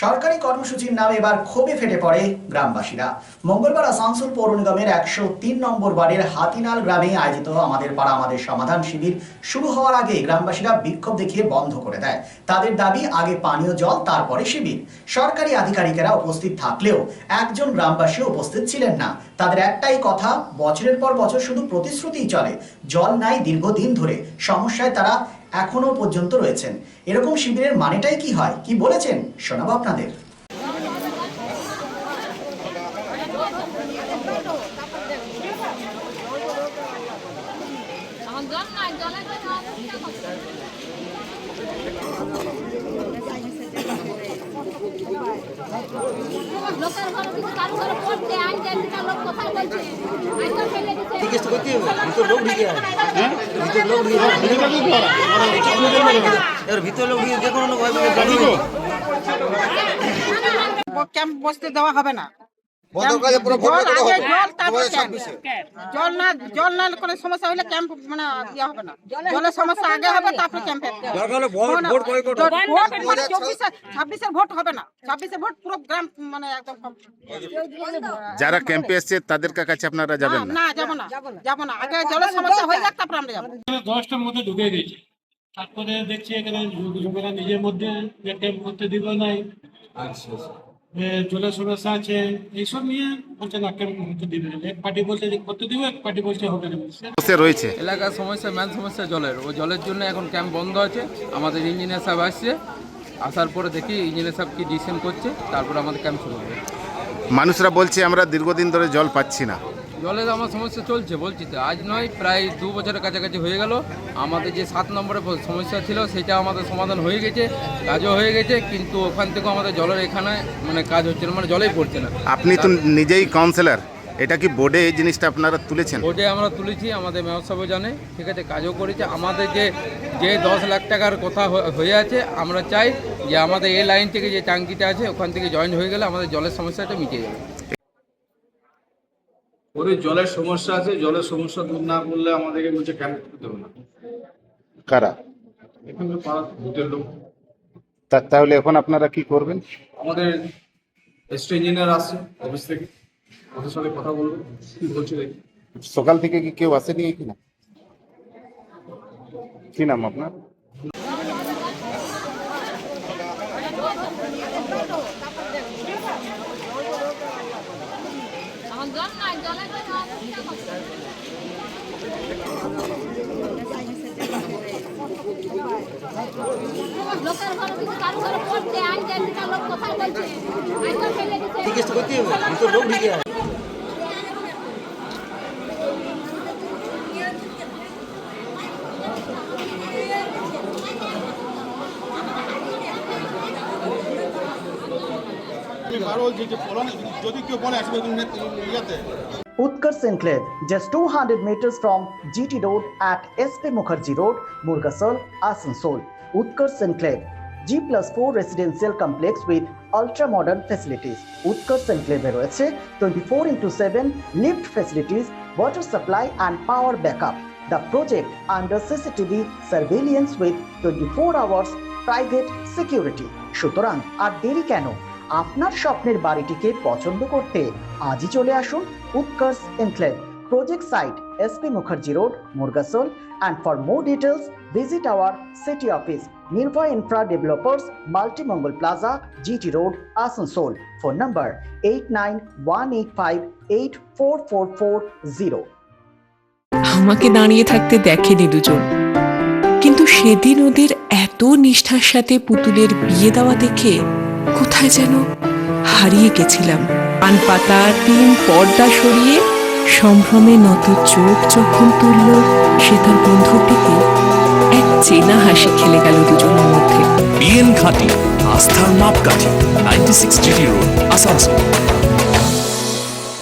সরকারি কর্মসূচির নামে এবার ক্ষোভে ফেটে পড়ে গ্রামবাসীরা। মঙ্গলবার আসানসোল পৌর নিগমের একশো তিন নম্বর ওয়ার্ডের হাতিনাল গ্রামে আয়োজিত আমাদের পাড়া আমাদের সমাধান শিবির শুরু হওয়ার আগে গ্রামবাসীরা বিক্ষোভ দেখিয়ে বন্ধ করে দেয়। তাদের দাবি, আগে পানীয় জল, তারপরে শিবির। সরকারি আধিকারিকেরা উপস্থিত থাকলেও একজন গ্রামবাসী উপস্থিত ছিলেন না। তাদের একটাই কথা, বছরের পর বছর শুধু প্রতিশ্রুতিই চলে। জল নাই দীর্ঘদিন ধরে। সমস্যায় তারা এখনও পর্যন্ত রয়েছেন। এরকম শিবিরের মানেটাই কি হয়? কি বলেছেন? শোনাবো আপনাদের এখন জল নাই জলের জন্য অসুবিধা হচ্ছে লোকের ঘরে কিছু কারও ঘরে পড়তে আনতে সেটা লোক কোথায় বলছে আইসা ফেলে দিচ্ছে জিজ্ঞেস তো করতে হবে ভিতর লোক ঢুকে আছে ভিতর লোক ঢুকে আছে এবার ভিতর লোক ঢুকে যে কোনো লোক হয় গাড়ি ক্যাম্প বসতে দেওয়া হবে না। জল ছাব্বিশে। না জল না কোনো সমস্যা হলে ক্যাম্প মানে ইয়ে হবে না। জলের সমস্যা আগে হবে তারপর ক্যাম্প। ভোট মানে ছাব্বিশের ভোট হবে না। ছাব্বিশের ভোট পুরো গ্রাম মানে একদম যারা ক্যাম্পে এসছে তাদের কাছে আপনারা যাবেন না? না যাব না। যাব না। আগে জলের সমস্যা হয়ে যাক তারপর আমরা যাব। দশটার মধ্যে ঢুকে গেছে তারপরে দেখছি এখানে নিজের মধ্যে যে ক্যাম্প করতে দিল নাই। এ, জলের সমস্যা আছে এইসব নিয়ে বলছে না কেমন হতে দিবে? এক পার্টি বলছে যে করতে দিবে এক পার্টি বলছে হবে না। রয়েছে। এলাকার সমস্যা মেন সমস্যা জলের। ও জলের জন্য এখন ক্যাম্প বন্ধ আছে। আমাদের ইঞ্জিনিয়ার সাহেব আসছে। আসার পরে দেখি ইঞ্জিনিয়ার সাহেব কি ডিসিশন করছে তারপর আমাদের ক্যাম্প শুরু হবে। মানুষরা বলছে আমরা দীর্ঘদিন ধরে জল পাচ্ছি না। জলের আমার সমস্যা চলছে বলছি তো। আজ নয় প্রায় দু বছরের কাছাকাছি হয়ে গেল। আমাদের যে সাত নম্বরে সমস্যা ছিল সেটা আমাদের সমাধান হয়ে গেছে কাজও হয়ে গেছে কিন্তু ওখান থেকেও আমাদের জলের এখানে মানে কাজ হচ্ছে না মানে জলেই পড়ছে না। আপনি তো নিজেই কাউন্সিলর এটা কি বোর্ডে এই জিনিসটা আপনারা তুলেছেন? বোর্ডে আমরা তুলেছি আমাদের মেয়র সাহেবও জানে ঠিক আছে কাজও করেছে। আমাদের যে যে দশ লাখ টাকার কথা হয়ে আছে আমরা চাই যে আমাদের এই লাইন থেকে যে টাঙ্কিটা আছে ওখান থেকে জয়েন হয়ে গেলে আমাদের জলের সমস্যাটা মিটে যাবে। ওদের জলের সমস্যা আছে জলের সমস্যা দূর না করলে আমাদেরকে বলছে ক্যাম্প করতে হবে না। কারা? এখানে পাড়ার ভূতের লোক। তাহলে এখন আপনারা কি করবেন? আমাদের এসটি ইঞ্জিনিয়ার আসছে অফিস থেকে ওদের সাথে কথা বলব কি বলছে দেখি। সকাল থেকে কি কেউ আসেনি এখানে? কি নাম আপনার এখন জল নাই জলের জন্য অসুবিধা হচ্ছে লোকের ঘরে কিছু কারও ঘরে পড়তে আনতে সেটা লোক কোথায় বলছে আইসা ফেলে দিচ্ছে জিজ্ঞেস তো করতে হবে ভিতর লোক ঢুকে আছে Utkarsh Enclave, just 200 meters from GT Road at SP Mukherjee Road, Murgasol, Asansol. Utkarsh Enclave, G plus 4 residential complex with ultra modern facilities. Utkarsh Enclave রয়েছে 24 into 7 lift facilities, water supply and power backup. The project under CCTV surveillance with 24 hours private security. সুতরাং আর দেরি কেন আপনার স্বপ্নের বাড়িটিকে পছন্দ করতে আজই চলে আসুন Utkarsh enclave. Project site SP Mukherjee road Murgasol and for more details visit our city office Nirbhay infra developers Multimangal plaza GT road Asansol phone number eight nine one eight five eight four four four zero আমাকে দাঁড়িয়ে থাকতে দেখেনি দুজন। কিন্তু সেদিন ওদের এত নিষ্ঠার সাথে পুতুলের বিয়ে দেওয়া দেখে কোথায় যেন হারিয়ে গেছিলাম। পান পাতা, তিন পর্দা সরিয়ে সম্ভ্রমে নত চোখ যখন তুলল, সে তার বন্ধুটিকে এক চেনা হাসি খেলে গেল দুজনের মধ্যে। বিএন ঘাটি আস্থার মাপকাঠি ninety six GT road Asansol